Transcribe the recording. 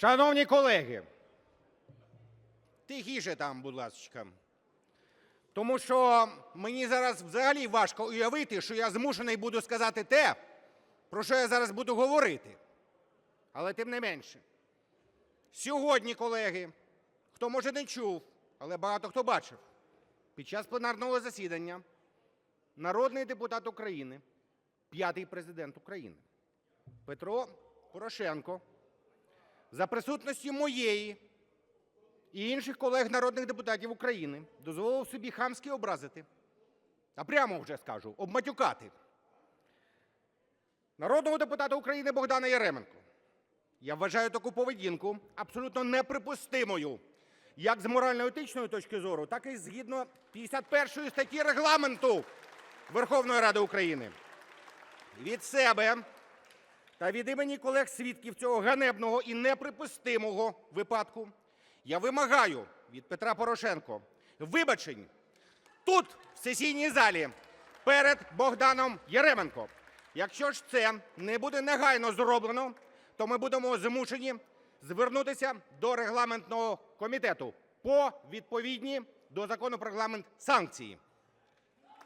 Шановні колеги, тихіше там, будь ласка. Тому що мені зараз взагалі важко уявити, що я змушений буду сказати те, про що я зараз буду говорити. Але тим не менше. Сьогодні, колеги, хто може не чув, але багато хто бачив, під час пленарного засідання народний депутат України, п'ятий президент України Петро Порошенко за присутності моєї і інших колег народних депутатів України дозволив собі хамськи образити, а прямо вже скажу, обматюкати народного депутата України Богдана Яременко. Я вважаю таку поведінку абсолютно неприпустимою як з морально-етичної точки зору, так і згідно 51 статті Регламенту Верховної Ради України. Від себе та від імені колег-свідків цього ганебного і неприпустимого випадку я вимагаю від Петра Порошенко вибачень тут, в сесійній залі, перед Богданом Яременко. Якщо ж це не буде негайно зроблено, то ми будемо змушені звернутися до регламентного комітету по відповідні до закону про регламент санкції.